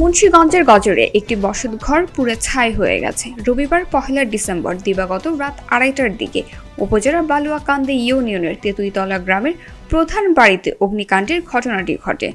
মুন্সীগঞ্জের গজরে একটি বসতঘর পুড়ে ছাই হয়ে গেছে। রবিবার পহেলা ডিসেম্বর দিবাগত রাত আড়াইটার দিকে উপজেলার বালুয়াকান্দি ইউনিয়নের তেঁতুইতলা গ্রামের প্রধান বাড়িতে অগ্নিকাণ্ডের ঘটনাটি ঘটে।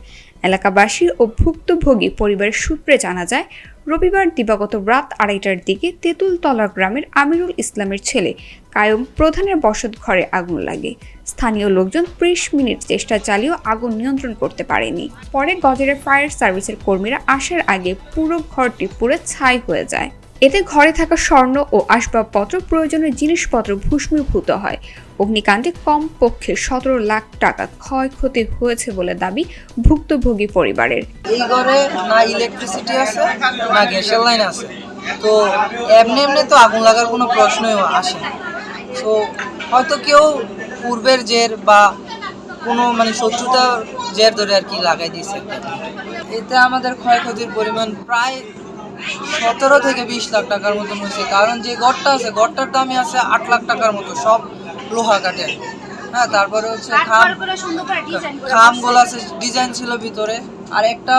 এলাকাবাসী ও ভুক্তভোগী পরিবারের সূত্রে জানা যায়, রবিবার দিবাগত রাত আড়াইটার দিকে তেঁতুলতলা গ্রামের আমিরুল ইসলামের ছেলে কায়ম প্রধানের বসত ঘরে আগুন লাগে। স্থানীয় লোকজন ত্রিশ মিনিট চেষ্টা চালিয়েও আগুন নিয়ন্ত্রণ করতে পারেনি। পরে গজরের ফায়ার সার্ভিসের কর্মীরা আসার আগে পুরো ঘরটি পুরো ছাই হয়ে যায়। এতে ঘরে থাকা স্বর্ণ ও আসবাবপত্র, প্রয়োজনীয় জিনিসপত্র ভূষ্মীভূত হয়। অগ্নিকাণ্ডে কমপক্ষে সতেরো লাখ টাকা ক্ষয়ক্ষতি হয়েছে বলে দাবি ভুক্তভোগী পরিবারের। এই ঘরে না ইলেকট্রিসিটি আছে, না গ্যাসের লাইন আছে। তো এমনি এমনি তো আগুন লাগার কোনো প্রশ্নই আসে না। তো হয়তো কেউ পূর্বের জের বা কোনো মানে শত্রুতার জের ধরে আর কি লাগাই দিয়েছে এতে আমাদের ক্ষয়ক্ষতির পরিমাণ প্রায় সতেরো থেকে বিশ লাখ টাকার মতন হয়েছে। কারণ যে ঘরটা আছে ঘরটার দামই আছে আট লাখ টাকার মতো সব লোহা কাঠের। হ্যাঁ তারপরে হচ্ছে খাম খামগুলো আছে ডিজাইন ছিল ভিতরে আর একটা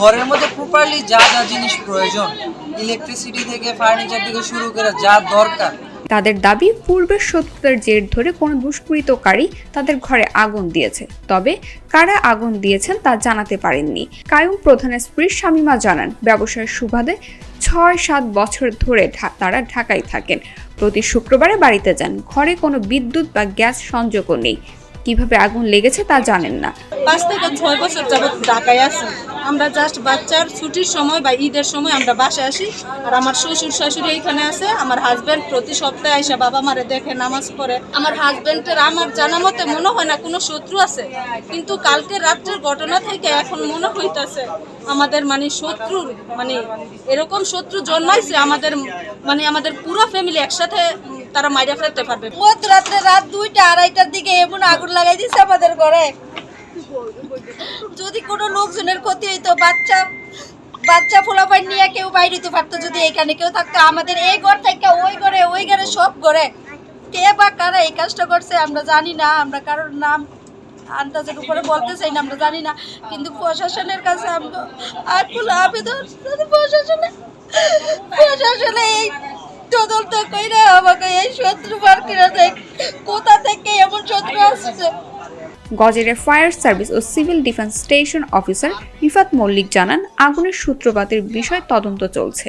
ঘরের মধ্যে প্রপারলি যা যা জিনিস প্রয়োজন ইলেকট্রিসিটি থেকে ফার্নিচার থেকে শুরু করে যা দরকার তাদের দাবি পূর্বের শত্রুতার জের ধরে কোনো দুষ্কৃতকারী তাদের ঘরে আগুন দিয়েছে। তবে কারা আগুন দিয়েছেন তা জানাতে পারেননি। কায়ুম প্রধানের স্ত্রী শামিমা জানান ব্যবসায়ের সুবাদে ছয় সাত বছর ধরে তারা ঢাকায় থাকেন। প্রতি শুক্রবারে বাড়িতে যান। ঘরে কোনো বিদ্যুৎ বা গ্যাস সংযোগও নেই। কীভাবে আগুন লেগেছে তা জানেন না। পাঁচ থেকে ছয় বছর যাবৎ ঢাকায় আছি। আমরা জাস্ট বাচ্চার ছুটির সময় বা ঈদের সময় আমরা বাসায় আসি। আর আমার শ্বশুর শাশুড়ি এখানে আছে। আমার হাজব্যান্ড প্রতি সপ্তাহে এসে বাবা মারে দেখে নামাজ পড়ে। আমার হাজব্যান্ডের আমার জানা মতে মনে হয় না কোনো শত্রু আছে। কিন্তু কালকে রাত্রের ঘটনা থেকে এখন মনে হইতাছে আমাদের মানে শত্রুর মানে এরকম শত্রু জন্মাইছে আমাদের মানে আমাদের পুরো ফ্যামিলি একসাথে তারা মাইরা ফেলতে পারবে। রাত্রে রাত দুইটা আড়াইটার দিকে এমন আগুন লাগাই দিছে আমাদের ঘরে। যদি কোনো লোকজনের ক্ষতি হইতো, বাচ্চা বাচ্চা ফোলাপাই নিয়ে কেউ বাইরে হইতে পারতো যদি এখানে কেউ থাকতো। আমাদের এই ঘর থেকে ওই ঘরে ওই ঘরে সব ঘরে। কে বা কারা এই কাজটা করছে আমরা জানি না, আমরা কারোর নাম, আন্দাজের উপরে বলতে চাই না, আমরা জানি না। কিন্তু প্রশাসনের কাছে আমরা আকুল আবেদন প্রশাসনে প্রশাসনে এই তদন্ত কইরা আমাকে এই শত্রু বার করে কোথা থেকে গজেরের ফায়ার সার্ভিস ও civil defence station officer Ifat Mallick জানান, আগুনের সূত্রপাতের বিষয় তদন্ত চলছে।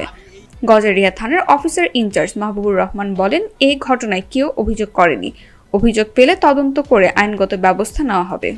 গজারিয়া থানার অফিসার ইনচার্জ মাহবুবুর রহমান বলেন, এই ঘটনায় কেউ অভিযোগ করেনি। অভিযোগ পেলে তদন্ত করে আইনগত ব্যবস্থা নেওয়া হবে।